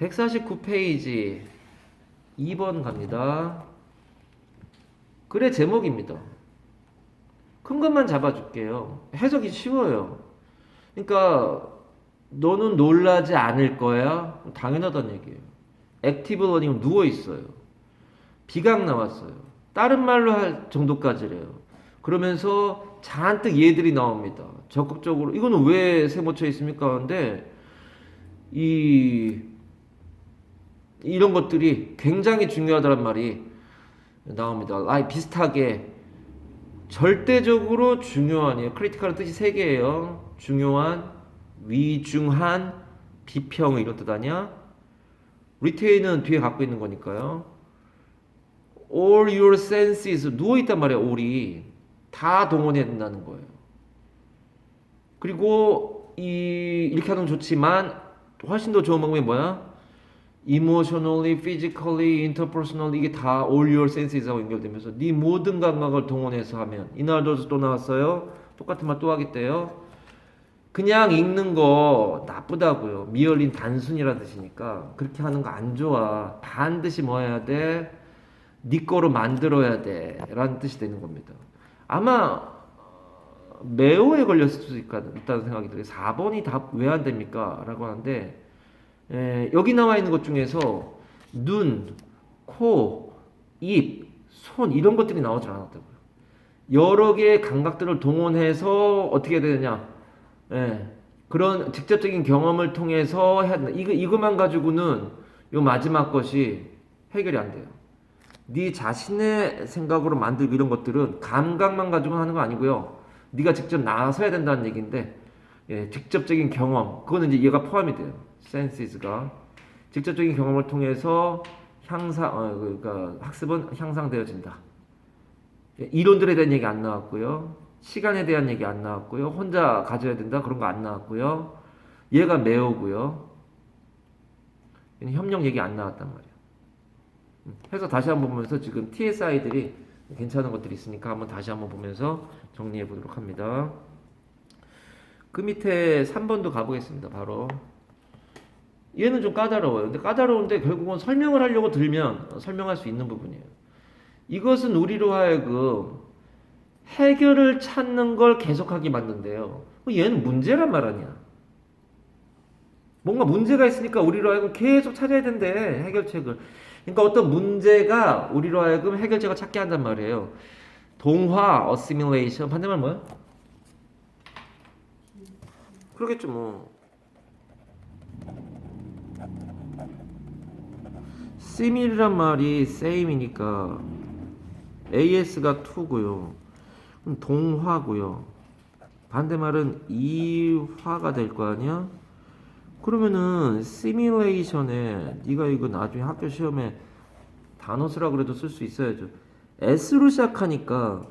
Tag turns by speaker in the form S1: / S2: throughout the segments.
S1: 149페이지 2번 갑니다. 글의 제목입니다. 큰 것만 잡아줄게요. 해석이 쉬워요. 그러니까 너는 놀라지 않을 거야? 당연하다는 얘기예요. 액티브 러닝은 누워 있어요. 비강 나왔어요. 다른 말로 할 정도까지래요. 그러면서 잔뜩 얘들이 나옵니다. 적극적으로 이거는 왜 세모쳐 있습니까? 근데 이 이런 것들이 굉장히 중요하다는 말이 나옵니다. 아이 비슷하게 절대적으로 중요한이에요. 크리티컬은 뜻이 세 개예요. 중요한, 위중한, 비평 이런 뜻 아니야? 리테인은 뒤에 갖고 있는 거니까요. All your senses 누워 있단 말이야. all이 다 동원해야 된다는 거예요. 그리고 이 이렇게 하는 건 좋지만 훨씬 더 좋은 방법이 뭐야? Emotionally, physically, interpersonally 이게 다 all your senses하고 연결되면서 네 모든 감각을 동원해서 하면 이날도서 또 나왔어요. 똑같은 말 또 하겠대요. 그냥 읽는 거 나쁘다고요. 미열린 단순이라 뜻이니까 그렇게 하는 거 안 좋아. 반드시 뭐 해야 돼? 네 거로 만들어야 돼. 라는 뜻이 되는 겁니다. 아마 매우에 걸렸을 수도 있다는 생각이 들어요. 4번이 다왜안 됩니까? 라고 하는데 에, 여기 나와 있는 것 중에서 눈, 코, 입, 손 이런 것들이 나오질 않았다고요. 여러 개의 감각들을 동원해서 어떻게 되느냐? 예, 그런 직접적인 경험을 통해서 해야 된다. 이거 이것만 가지고는 요 마지막 것이 해결이 안 돼요. 네 자신의 생각으로 만들고 이런 것들은 감각만 가지고 하는 거 아니고요. 네가 직접 나서야 된다는 얘기인데 예, 직접적인 경험 그거는 이제 얘가 포함이 돼요. Senses가 직접적인 경험을 통해서 향상 어, 그러니까 학습은 향상되어진다. 예, 이론들에 대한 얘기 안 나왔고요. 시간에 대한 얘기 안 나왔고요. 혼자 가져야 된다 그런 거 안 나왔고요. 얘가 매우고요. 협력 얘기 안 나왔단 말이야. 음, 해서 다시 한번 보면서 지금 TSI들이 괜찮은 것들이 있으니까 한번 다시 한번 보면서 정리해 보도록 합니다. 그 밑에 3번도 가보겠습니다. 바로 얘는 좀 까다로워요. 근데 까다로운데 결국은 설명을 하려고 들면 설명할 수 있는 부분이에요. 이것은 우리로 하여금 해결을 찾는 걸 계속하게 만든대요. 얘는 문제란 말 아니야. 뭔가 문제가 있으니까 우리로 하여금 계속 찾아야 된대 해결책을. 그러니까 어떤 문제가 우리로 하여금 해결책을 찾게 한단 말이에요. 동화, 어시밀레이션 반대말 뭐야? 그러겠죠 뭐. 시밀이란 말이 same이니까 AS가 2고요. 그럼 동화고요. 반대말은 이화가 될 거 아니야? 그러면은 시뮬레이션에 네가 이거 나중에 학교 시험에 단어 쓰라 그래도 쓸 수 있어야죠. S로 시작하니까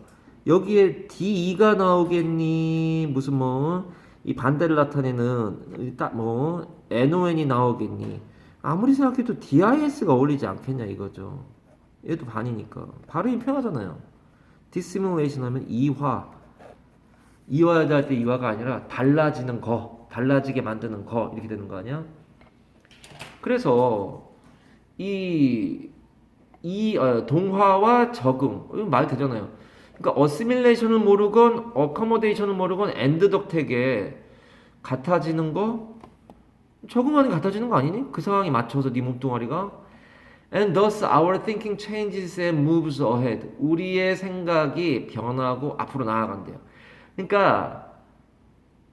S1: 여기에 D2가 나오겠니? 무슨 뭐 이 반대를 나타내는 딱뭐 NON이 나오겠니? 아무리 생각해도 DIS가 어울리지 않겠냐 이거죠. 얘도 반이니까 발음이 편하잖아요. 디시뮬레이션 하면 이화 이화하자 할때 이화가 아니라 달라지는 거 달라지게 만드는 거 이렇게 되는 거 아니야? 그래서 이, 이 어, 동화와 적응 말 되잖아요. 그러니까 어시밀레이션을 모르건 어커모데이션을 모르건 엔드 덕택에 같아지는 거 적응하는 게 같아지는 거 아니니? 그 상황에 맞춰서 네 몸뚱아리가 And thus our thinking changes and moves ahead. 우리의 생각이 변하고 앞으로 나아간대요. 그러니까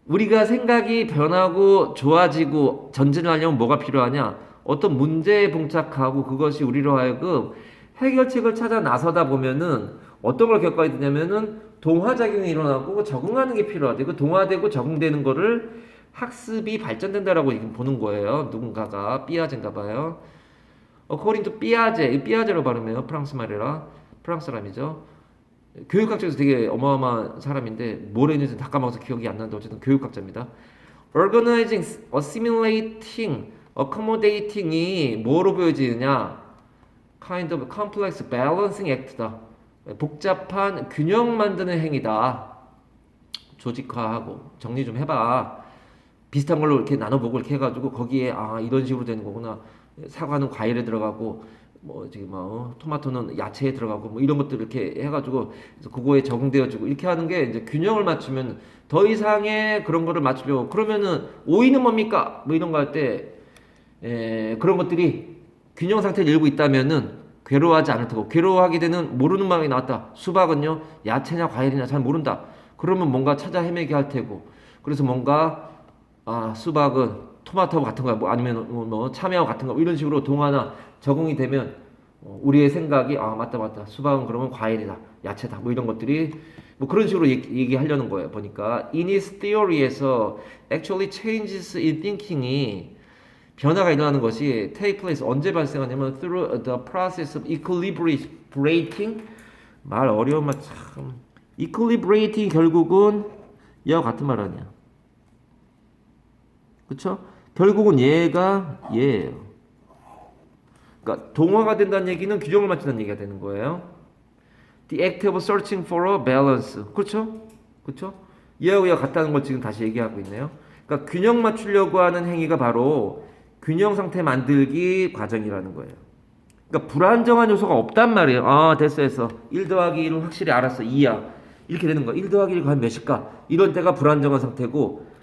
S1: 우리가 생각이 변하고 좋아지고 전진을 하려면 뭐가 필요하냐? 어떤 문제에 봉착하고 그것이 우리로 하여금 해결책을 찾아 나서다 보면은 어떤 걸 겪어야 되냐면은 동화작용이 일어나고 적응하는 게 필요하대. 그 동화되고 적응되는 거를 학습이 발전된다라고 보는 거예요. 누군가가 삐아제인가 봐요. According to 삐아제, 삐아제로 발음해요. 프랑스 말이라 프랑스 사람이죠. 교육학자에서 되게 어마어마한 사람인데 뭘 했는지 다 까먹어서 기억이 안 나는데 어쨌든 교육학자입니다. Organizing, assimilating, accommodating이 뭐로 보여지느냐? Kind of complex balancing act다. 복잡한 균형 만드는 행위다. 조직화하고 정리 좀 해봐. 비슷한 걸로 이렇게 나눠보고 이렇게 해가지고 거기에 아 이런 식으로 되는 거구나. 사과는 과일에 들어가고 뭐 지금 뭐 어, 토마토는 야채에 들어가고 뭐 이런 것들 이렇게 해가지고 그거에 적응되어지고 이렇게 하는 게 이제 균형을 맞추면 더 이상의 그런 거를 맞추려고 그러면은 오이는 뭡니까? 뭐 이런 거 할 때 그런 것들이 균형 상태를 잃고 있다면은 괴로워하지 않을 테고 괴로워하게 되는 모르는 마음이 나왔다. 수박은요 야채냐 과일이냐 잘 모른다. 그러면 뭔가 찾아 헤매게 할 테고 그래서 뭔가 아 수박은 토마토 같은 거뭐 아니면 뭐, 뭐 참외하고 같은 거? 이런 식으로 동화나 적응이 되면 어, 우리의 생각이 아 맞다 맞다. 수박은 그러면 과일이다. 야채다. 뭐 이런 것들이 뭐 그런 식으로 얘기, 얘기 하려는 거예요. 보니까 in his theory에서 actually changes in thinking이 변화가 일어나는 것이 take place 언제 발생하냐면 through the process of equilibrating. 말 어려운 말참. equilibrating 결국은 얘와 같은 말 아니야 그쵸? 결국은 얘가 얘예요 그러니까 동화가 된다는 얘기는 규정을 맞춘다는 얘기가 되는 거예요 the act of searching for a balance 그렇죠? 그렇죠? 얘하고 얘가 같다는 걸 지금 다시 얘기하고 있네요 그러니까 균형 맞추려고 하는 행위가 바로 균형 상태 만들기 과정이라는 거예요. 그러니까 불안정한 요소가 없단 말이에요. 아, 됐어, 됐어. 1 더하기 1은 확실히 알았어. 2야. 이렇게 되는 거야. 1 더하기 1이 과연 몇일까? 이런 때가 불안정한 상태고.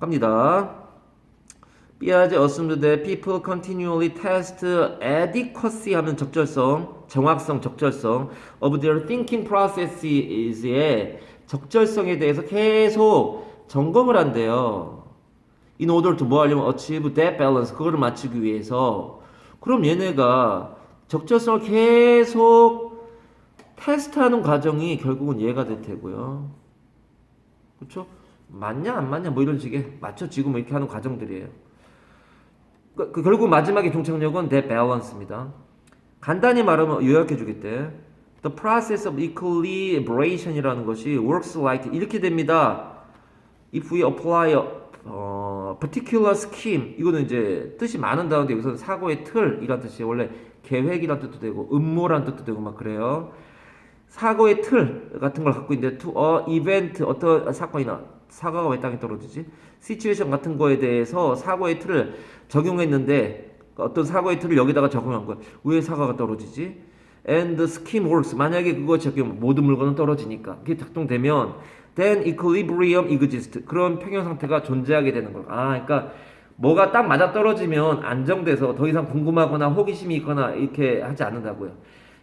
S1: 갑니다. Assumed that people continually test adequacy 하면 적절성, 정확성, 적절성 of their thinking processes의 적절성에 대해서 계속 점검을 한대요. in order to 뭐 하려면 achieve that balance 그거를 맞추기 위해서 그럼 얘네가 적절성을 계속 테스트하는 과정이 결국은 얘가 될 테고요. 그렇죠? 맞냐 안 맞냐 뭐 이런 식의 맞춰지고 뭐 이렇게 하는 과정들이에요. 그, 그 결국 마지막에 종착역은 that balance입니다. 간단히 말하면 요약해 주겠대. The process of equilibration이라는 것이 works like 이렇게 됩니다. If we apply a, 어, particular scheme 이거는 이제 뜻이 많은 다운데 여기서 사고의 틀이란 뜻이 원래 계획이란 뜻도 되고 음모란 뜻도 되고 막 그래요. 사고의 틀 같은 걸 갖고 있는데 a event 어떤 사건이나 사과가 왜 땅에 떨어지지? 시츄에이션 같은 거에 대해서 사고의 틀을 적용했는데 어떤 사고의 틀을 여기다가 적용한 거야. 왜 사과가 떨어지지? And scheme works. 만약에 그거 적용 모든 물건은 떨어지니까 그게 작동되면 then equilibrium exists. 그런 평형 상태가 존재하게 되는 걸. 아, 그러니까 뭐가 딱 맞아 떨어지면 안정돼서 더 이상 궁금하거나 호기심이 있거나 이렇게 하지 않는다고요.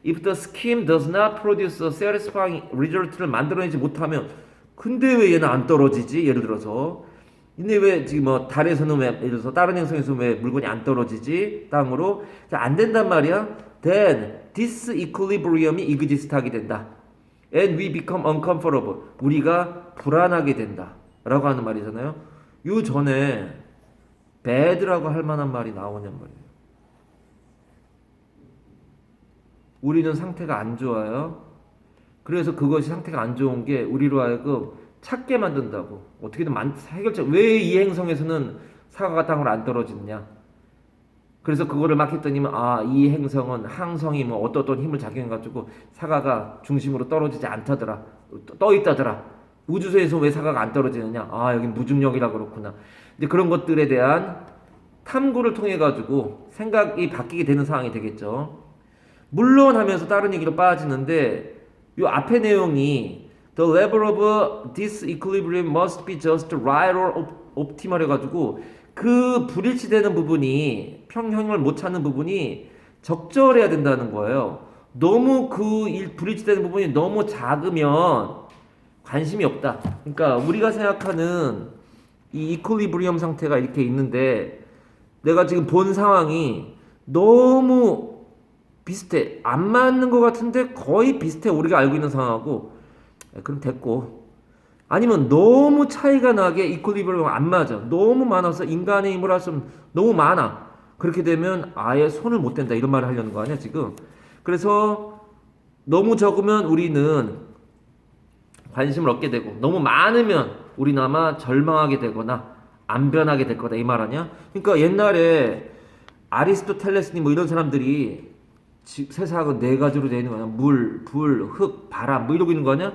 S1: If the scheme does not produce a satisfying result를 만들어내지 못하면 근데 왜 얘는 안 떨어지지? 예를 들어서 근데 왜 지금 뭐 달에서는 왜 예를 들어서 다른 행성에서 왜 물건이 안 떨어지지? 땅으로 자, 안 된단 말이야. Then this equilibrium이 exist 하게 된다. And we become uncomfortable. 우리가 불안하게 된다. 라고 하는 말이잖아요. 요 전에 bad라고 할 만한 말이 나오냔 말이에요. 우리는 상태가 안 좋아요. 그래서 그것이 상태가 안 좋은 게 우리로 하여금 찾게 만든다고. 어떻게든 만, 해결책. 왜 이 행성에서는 사과가 땅으로 안 떨어지느냐? 그래서 그거를 막 했더니만 아 이 행성은 항성이 뭐 어떤 힘을 작용해가지고 사과가 중심으로 떨어지지 않다더라 떠 있다더라 우주소에서 왜 사과가 안 떨어지느냐 아 여기 무중력이라 그렇구나 이제 그런 것들에 대한 탐구를 통해 가지고 생각이 바뀌게 되는 상황이 되겠죠 물론 하면서 다른 얘기로 빠지는데 이 앞에 내용이 the level of disequilibrium must be just right or optimal 해가지고 그 불일치되는 부분이 평형을 못 찾는 부분이 적절해야 된다는 거예요. 너무 그 일, 불일치되는 부분이 너무 작으면 관심이 없다. 그러니까 우리가 생각하는 이 이퀄리브리엄 상태가 이렇게 있는데 내가 지금 본 상황이 너무 비슷해. 안 맞는 것 같은데 거의 비슷해. 우리가 알고 있는 상황하고. 그럼 됐고. 아니면 너무 차이가 나게 이퀄리브리엄 안 맞아. 너무 많아서 인간의 힘을 할수 너무 많아. 그렇게 되면 아예 손을 못 댄다. 이런 말을 하려는 거 아니야, 지금. 그래서 너무 적으면 우리는 관심을 얻게 되고 너무 많으면 우리는 아마 절망하게 되거나 안 변하게 될 거다. 이 말 아니야? 그러니까 옛날에 아리스토텔레스니 뭐 이런 사람들이 세상은 네 가지로 되어 있는 거 아니야? 물, 불, 흙, 바람 뭐 이러고 있는 거 아니야?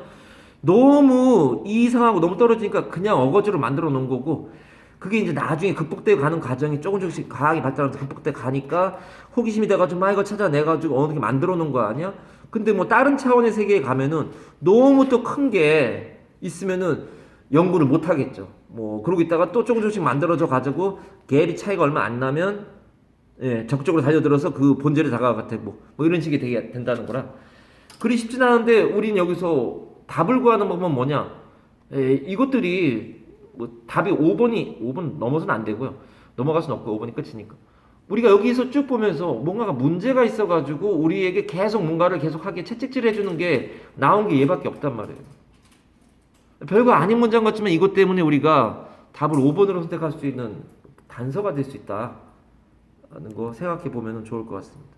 S1: 너무 이상하고 너무 떨어지니까 그냥 어거지로 만들어 놓은 거고 그게 이제 나중에 극복돼 가는 과정이 조금 조금씩 과학이 발달하면서 극복돼 가니까 호기심이 돼가지고 막 이거 찾아내가지고 어느 게 만들어 놓은 거 아니야? 근데 뭐 다른 차원의 세계에 가면은 너무 또 큰 게 있으면은 연구를 못 하겠죠. 뭐 그러고 있다가 또 조금 조금씩 만들어져 가지고 갭이 차이가 얼마 안 나면 예, 적극적으로 달려들어서 그 본질에 다가가게 뭐, 뭐 이런 식이 되게 된다는 거라. 그리 쉽진 않은데 우린 여기서 답을 구하는 방법은 뭐냐? 에, 이것들이 뭐 답이 5번이 5번 넘어서는 안 되고요. 넘어갈 수는 없고 5번이 끝이니까. 우리가 여기서 쭉 보면서 뭔가가 문제가 있어가지고 우리에게 계속 뭔가를 계속하게 채찍질 해주는 게 나온 게 얘밖에 없단 말이에요. 별거 아닌 문장 같지만 이것 때문에 우리가 답을 5번으로 선택할 수 있는 단서가 될 수 있다. 하는 거 생각해 보면 좋을 것 같습니다.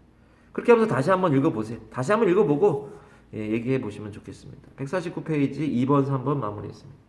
S1: 그렇게 하면서 다시 한번 읽어보세요. 다시 한번 읽어보고 예, 얘기해 보시면 좋겠습니다. 149페이지 2번, 3번 마무리했습니다.